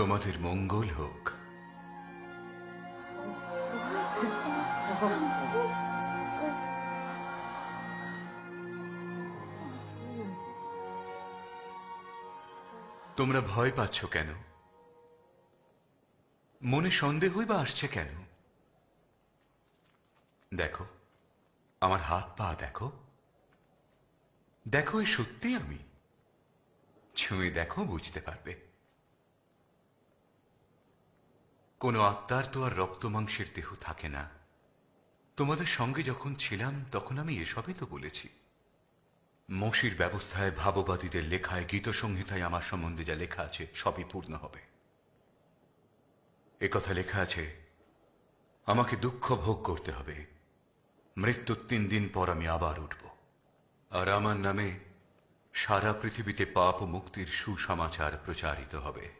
তোমাদের মঙ্গল হোক। তোমরা ভয় পাচ্ছ কেন? মনে সন্দেহই বা আসছে কেন? দেখো, আমার হাত পা দেখো। দেখো এ সত্যি আমি। ছুঁয়ে দেখো, বুঝতে পারবে। কোনো আত্মার তো আর রক্ত মাংসের দেহ থাকে না। তোমাদের সঙ্গে যখন ছিলাম, তখন আমি এসবই তো বলেছি। মসির ব্যবস্থায় ভাববাদীদের লেখায় গীত সংহিতায় আমার সম্বন্ধে যা লেখা আছে, সবই পূর্ণ হবে। কথা লেখা আছে, আমাকে দুঃখ ভোগ করতে হবে। মৃত্যুর তিন দিন পর আমি আবার উঠব। আর আমার নামে সারা পৃথিবীতে পাপ মুক্তির সুসমাচার প্রচারিত হবে।